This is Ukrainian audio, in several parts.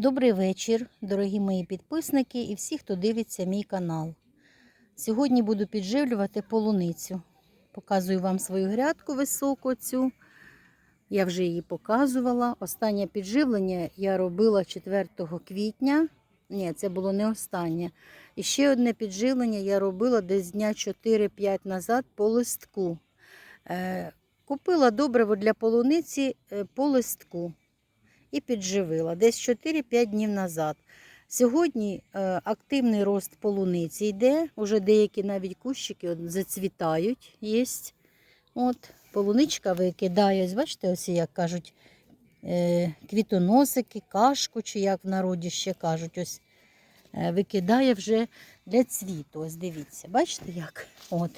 Добрий вечір, дорогі мої підписники і всі, хто дивиться мій канал. Сьогодні буду підживлювати полуницю. Показую вам свою грядку високу цю. Я вже її показувала. Останнє підживлення я робила 4 квітня. Ні, це було не останнє. І ще одне підживлення я робила десь дня 4-5 назад по листку. Е, Купила добриво для полуниці е, по листку і підживила десь 4-5 днів назад. Сьогодні е, активний рост полуниці йде, уже деякі навіть кущики зацвітають. Є. От, полуничка викидає, бачите, ось як кажуть, е, квітоносики, кашку, чи як в народі ще кажуть, ось е, викидає вже для цвіту. Ось дивіться, бачите як? От.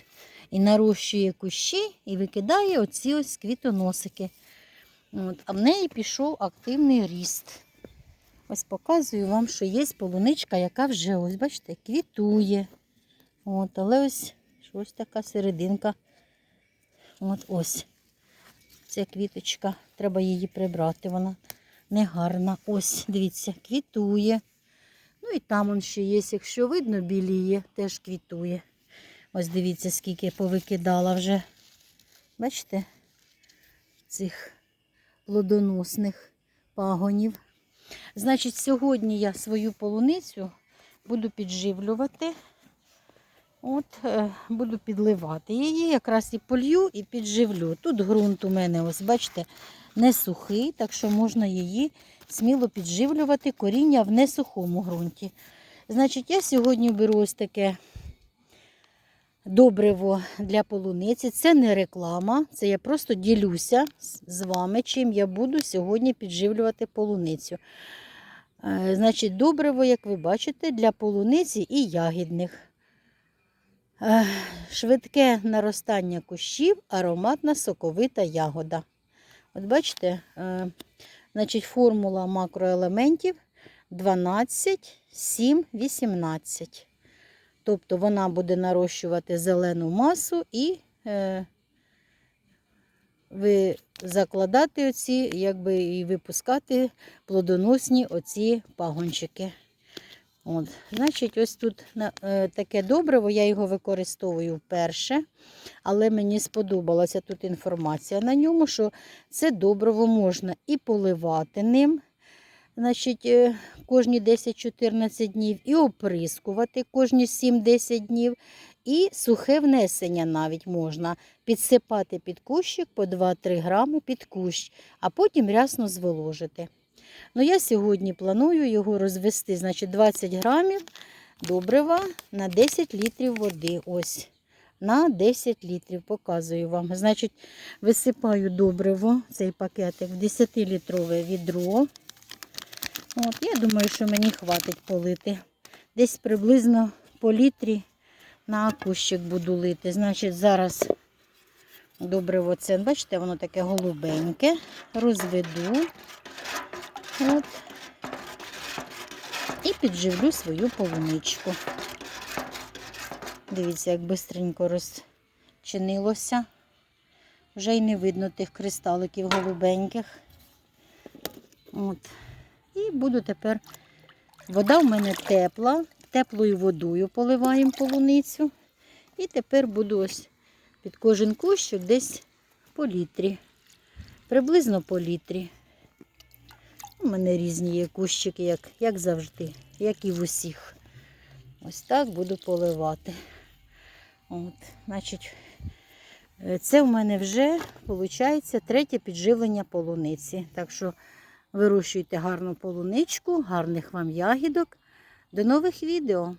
І нарощує кущі і викидає оці ось квітоносики. От, а в неї пішов активний ріст. Ось показую вам, що є полуничка, яка вже, ось, бачите, квітує. От, але ось щось така серединка. От ось. Ця квіточка. Треба її прибрати. Вона негарна. Ось, дивіться, квітує. Ну і там он ще є, якщо видно, біліє, теж квітує. Ось дивіться, скільки повикидала вже. Бачите? Цих плодоносних пагонів. Значить, сьогодні я свою полуницю буду підживлювати. От, е, буду підливати її, якраз і полью, і підживлю. Тут ґрунт у мене, ось бачите, не сухий, так що можна її сміло підживлювати коріння в несухому ґрунті. Значить, я сьогодні беру ось таке добриво для полуниці. Це не реклама, це я просто ділюся з- вами, чим я буду сьогодні підживлювати полуницю. Е, Значить, добриво, як ви бачите, для полуниці і ягідних. Е, Швидке наростання кущів, ароматна соковита ягода. От бачите, е, значить, формула макроелементів 12, 7, 18. Тобто вона буде нарощувати зелену масу і е, ви закладати оці, якби і випускати плодоносні оці пагончики. От, Значить, ось тут е, таке добриво, я його використовую вперше, але мені сподобалася тут інформація на ньому, що це добриво можна і поливати ним, значить, е, кожні 10-14 днів, і оприскувати кожні 7-10 днів, і сухе внесення навіть можна підсипати під кущик по 2-3 грами під кущ, а потім рясно зволожити. Ну, я сьогодні планую його розвести, значить, 20 грамів добрива на 10 літрів води. Ось. На 10 літрів показую вам. Значить, висипаю добриво, цей пакетик в 10-літрове відро. От, я думаю, що мені хватить полити. Десь приблизно по літрі на кущик буду лити. Значить, зараз добриво це, бачите, воно таке голубеньке. Розведу. От. І підживлю свою полуничку. Дивіться, як бистренько розчинилося. Вже й не видно тих кристаликів голубеньких. От. І буду тепер. Вода в мене тепла, теплою водою поливаємо полуницю. І тепер буду ось під кожен кущик десь по літрі. Приблизно по літрі. У мене різні є кущики, як, як завжди, як і в усіх. Ось так буду поливати. От, значить, е, це в мене вже, виходить, третє підживлення полуниці. Так що вирощуйте гарну полуничку, гарних вам ягідок. До нових відео!